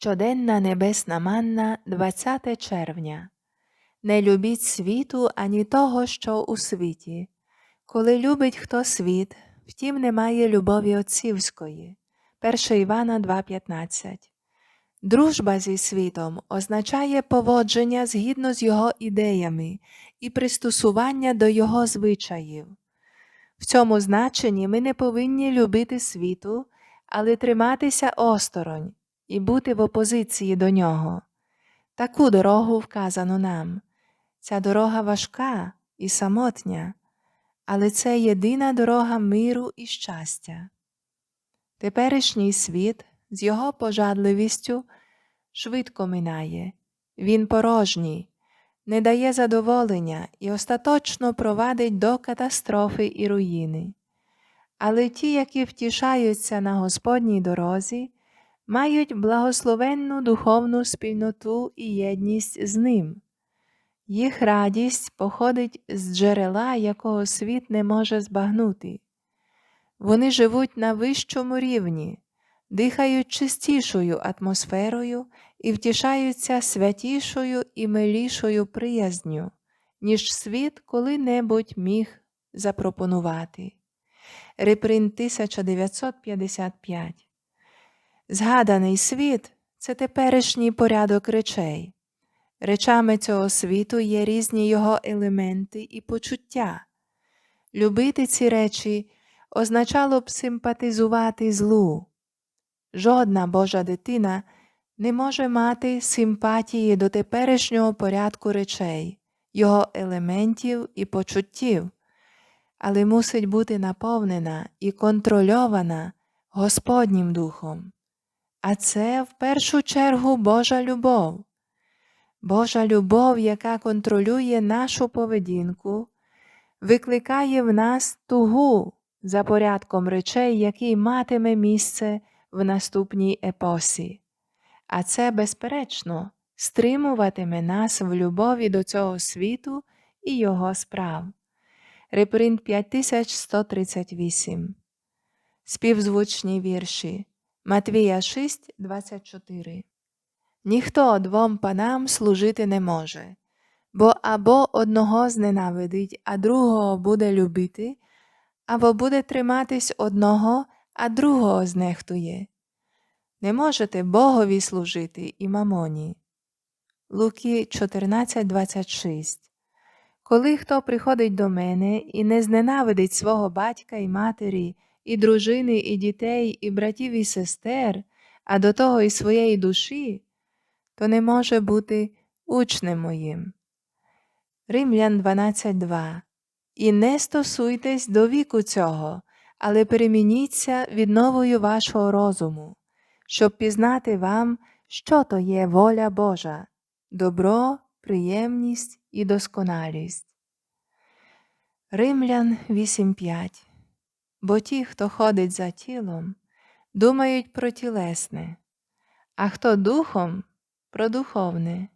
Щоденна небесна манна 20 червня. Не любіть світу ані того, що у світі. Коли любить хто світ, втім немає любові отцівської. 1 Івана 2,15 Дружба зі світом означає поводження згідно з його ідеями і пристосування до його звичаїв. В цьому значенні ми не повинні любити світу, але триматися осторонь і бути в опозиції до нього. Таку дорогу вказано нам. Ця дорога важка і самотня, але це єдина дорога миру і щастя. Теперішній світ з його пожадливістю швидко минає, він порожній, не дає задоволення і остаточно провадить до катастрофи і руїни. Але ті, які втішаються на Господній дорозі, мають благословенну духовну спільноту і єдність з ним. Їх радість походить з джерела, якого світ не може збагнути. Вони живуть на вищому рівні, дихають чистішою атмосферою і втішаються святішою і милішою приязню, ніж світ коли-небудь міг запропонувати. Репринт 1955 Згаданий світ це теперішній порядок речей. Речами цього світу є різні його елементи і почуття. Любити ці речі означало б симпатизувати злу. Жодна Божа дитина не може мати симпатії до теперішнього порядку речей, його елементів і почуттів, але мусить бути наповнена і контрольована Господнім Духом. А це в першу чергу Божа любов. Божа любов, яка контролює нашу поведінку, викликає в нас тугу за порядком речей, який матиме місце в наступній епосі. А це, безперечно, стримуватиме нас в любові до цього світу і його справ. Репринт 5138 Співзвучні вірші Матвія 6, 24 Ніхто двом панам служити не може, бо або одного зненавидить, а другого буде любити, або буде триматись одного, а другого знехтує. Не можете Богові служити і мамоні. Луки 14.26 Коли хто приходить до мене і не зненавидить свого батька і матері, і дружини, і дітей, і братів, і сестер, а до того і своєї душі, то не може бути учнем моїм. Римлян 12.2 І не стосуйтесь до віку цього, але перемініться відновою вашого розуму, щоб пізнати вам, що то є воля Божа, добро, приємність і досконалість. Римлян 8.5 Бо ті, хто ходить за тілом, думають про тілесне, а хто духом про духовне.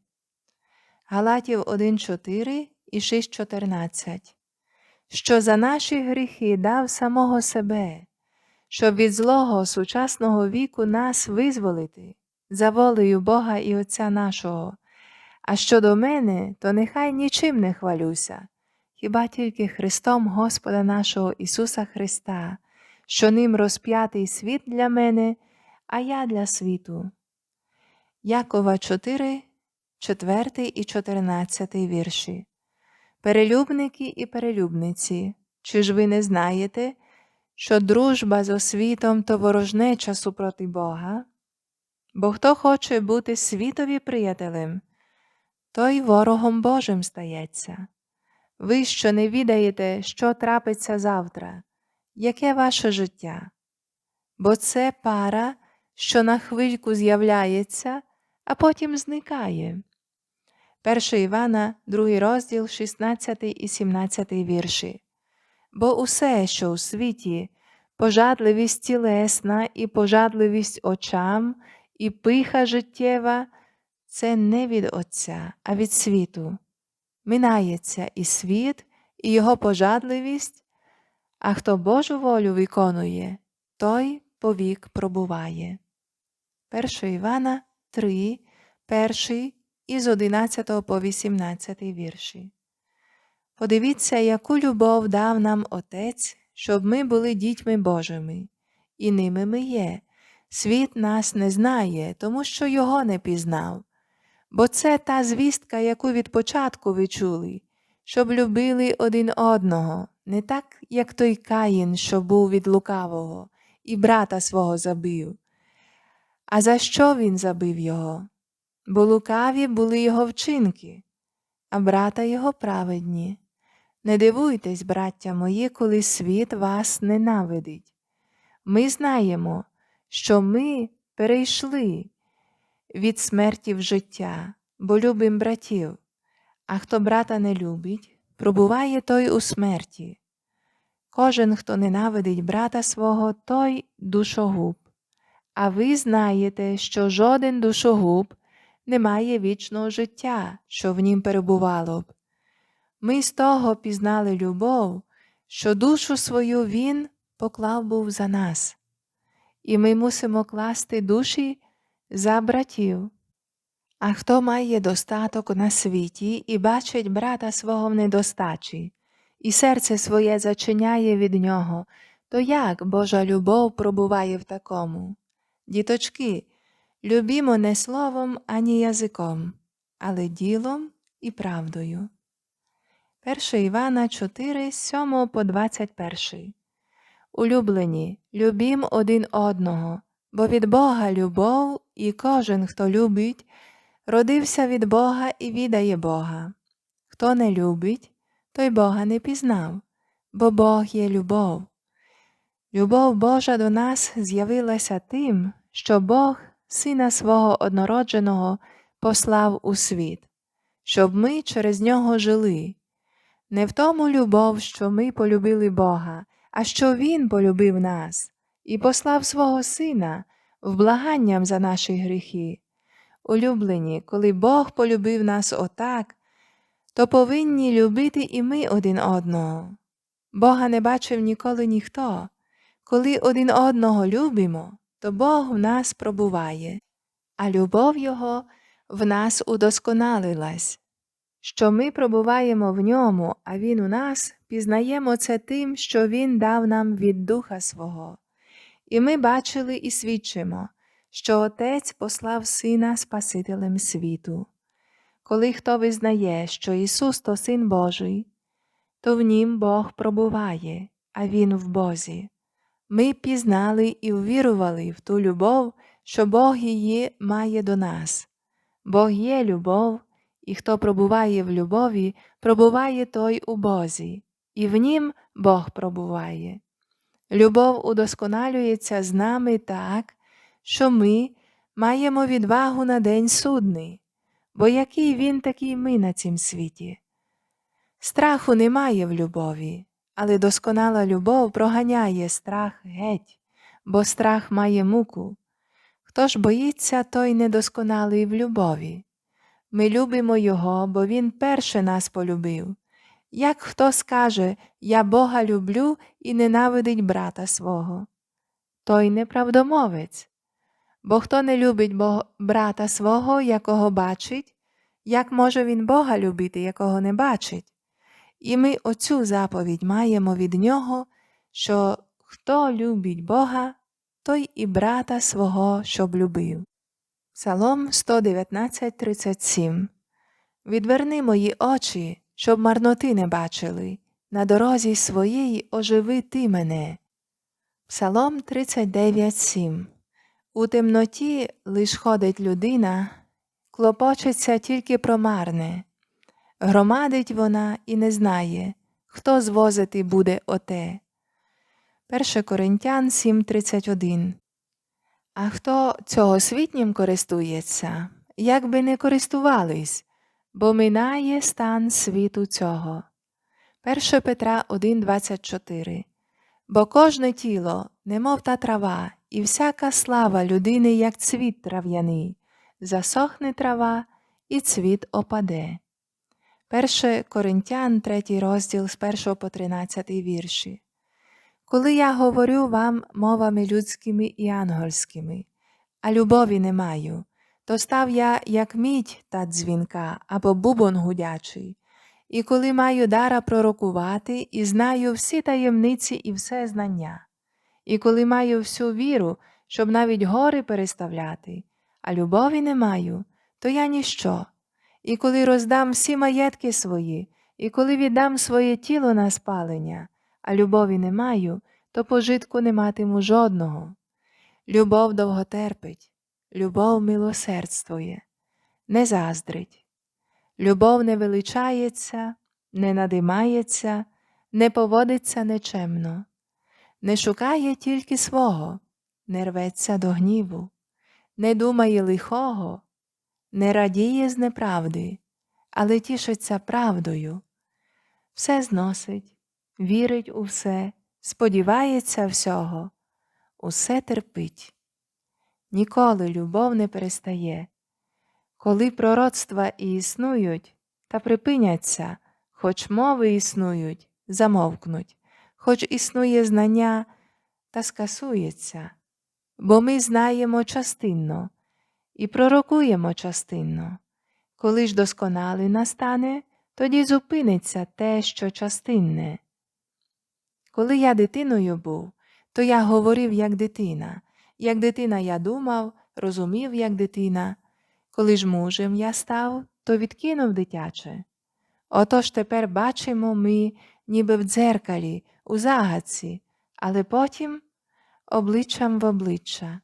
Галатів 1.4 і 6.14 Що за наші гріхи дав самого себе, щоб від злого сучасного віку нас визволити за волею Бога і Отця нашого. А щодо мене, то нехай нічим не хвалюся, хіба тільки Христом Господа нашого Ісуса Христа, що ним розп'ятий світ для мене, а я для світу. Якова 4, 4 і 14 вірші. Перелюбники і перелюбниці, чи ж ви не знаєте, що дружба з освітом то ворожнеча супроти Бога? Бо хто хоче бути світові приятелем, той ворогом Божим стається. Ви що не відаєте, що трапиться завтра, яке ваше життя? Бо це пара, що на хвильку з'являється, а потім зникає. 1 Івана, 2 розділ, 16 і 17 вірші. Бо усе, що у світі, пожадливість тілесна і пожадливість очам, і пиха життєва, це не від Отця, а від світу. Минається і світ, і його пожадливість, а хто Божу волю виконує, той повік пробуває. 1 Івана 3, перший із 11 по 18 вірші. Подивіться, яку любов дав нам Отець, щоб ми були дітьми Божими, і ними ми є. Світ нас не знає, тому що його не пізнав. Бо це та звістка, яку від початку ви чули, щоб любили один одного, не так, як той Каїн, що був від лукавого, і брата свого забив. А за що він забив його? Бо лукаві були його вчинки, а брата його праведні. Не дивуйтесь, браття мої, коли світ вас ненавидить. Ми знаємо, що ми перейшли від смерті в життя, бо любим братів, а хто брата не любить, пробуває той у смерті. Кожен, хто ненавидить брата свого, той душогуб. А ви знаєте, що жоден душогуб не має вічного життя, що в нім перебувало б. Ми з того пізнали любов, що душу свою Він поклав був за нас, і ми мусимо класти душі за братів. А хто має достаток на світі і бачить брата свого в недостачі, і серце своє зачиняє від нього, то як Божа любов пробуває в такому? Діточки, любімо не словом ані язиком, але ділом і правдою. 1 Івана 4, 7 по 21. Улюблені, любім один одного, бо від Бога любов, і кожен, хто любить, родився від Бога і відає Бога. Хто не любить, той Бога не пізнав, бо Бог є любов. Любов Божа до нас з'явилася тим, що Бог Сина свого однородженого послав у світ, щоб ми через нього жили. Не в тому любов, що ми полюбили Бога, а що Він полюбив нас і послав свого Сина вблаганням за наші гріхи. Улюблені, коли Бог полюбив нас отак, то повинні любити і ми один одного. Бога не бачив ніколи ніхто. Коли один одного любимо, то Бог в нас пробуває, а любов Його в нас удосконалилась. Що ми пробуваємо в ньому, а Він у нас, пізнаємо це тим, що Він дав нам від Духа свого. І ми бачили і свідчимо, що Отець послав Сина Спасителем світу. Коли хто визнає, що Ісус то Син Божий, то в Нім Бог пробуває, а Він в Бозі. Ми пізнали і увірували в ту любов, що Бог її має до нас. Бог є любов, і хто пробуває в любові, пробуває той у Бозі, і в нім Бог пробуває. Любов удосконалюється з нами так, що ми маємо відвагу на день судний, бо який він, такий ми на цім світі. Страху немає в любові, але досконала любов проганяє страх геть, бо страх має муку. Хто ж боїться, той недосконалий в любові. Ми любимо Його, бо Він перше нас полюбив. Як хто скаже Я Бога люблю і ненавидить брата свого, той неправдомовець. Бо хто не любить Бог, брата свого, якого бачить, як може він Бога любити, якого не бачить? І ми оцю заповідь маємо від Нього, що хто любить Бога, той і брата свого, щоб любив. Псалом 119.37 Відверни мої очі, щоб марноти не бачили, на дорозі своїй оживи ти мене. Псалом 39.7 У темноті лиш ходить людина, клопочеться тільки про марне. Громадить вона і не знає, хто звозити буде оте. 1 Коринтян 7.31 А хто цього світнім користується, як би не користувались, бо минає стан світу цього. 1 Петра 1.24 Бо кожне тіло, немов та трава, і всяка слава людини, як цвіт трав'яний, засохне трава, і цвіт опаде. 1 Коринтян, 3 розділ з 1 по 13 вірші. Коли я говорю вам мовами людськими і ангельськими, а любові не маю, то став я, як мідь та дзвінка або бубон гудячий. І коли маю дара пророкувати і знаю всі таємниці і все знання, і коли маю всю віру, щоб навіть гори переставляти, а любові не маю, то я ніщо. І коли роздам всі маєтки свої, і коли віддам своє тіло на спалення, а любові не маю, то пожитку не матиму жодного. Любов довготерпить, любов милосердствує, не заздрить. Любов не величається, не надимається, не поводиться нечемно, не шукає тільки свого, не рветься до гніву, не думає лихого, не радіє з неправди, але тішиться правдою, все зносить, вірить у все, сподівається всього, усе терпить. Ніколи любов не перестає. Коли пророцтва і існують, та припиняться, хоч мови існують, замовкнуть, хоч існує знання та скасується, бо ми знаємо частинно і пророкуємо частинно. Коли ж досконалий настане, тоді зупиниться те, що частинне. Коли я дитиною був, то я говорив як дитина, як дитина я думав, розумів, як дитина. Коли ж мужем я став, то відкинув дитяче. Отож тепер бачимо ми, ніби в дзеркалі, у загадці, але потім обличчям в обличчя.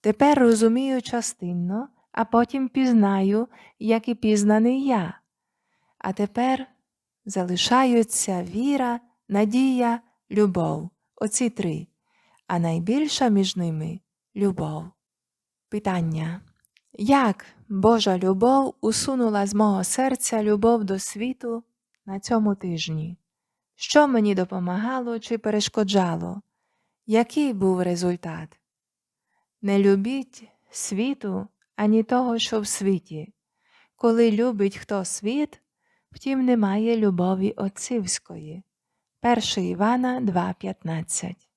Тепер розумію частинно, а потім пізнаю, як і пізнаний я. А тепер залишаються віра, надія, любов, оці три, а найбільша між ними любов. Питання. Як Божа любов усунула з мого серця любов до світу на цьому тижні? Що мені допомагало чи перешкоджало? Який був результат? Не любіть світу ані того, що в світі. Коли любить хто світ, втім немає любові отцівської. 1 Івана 2,15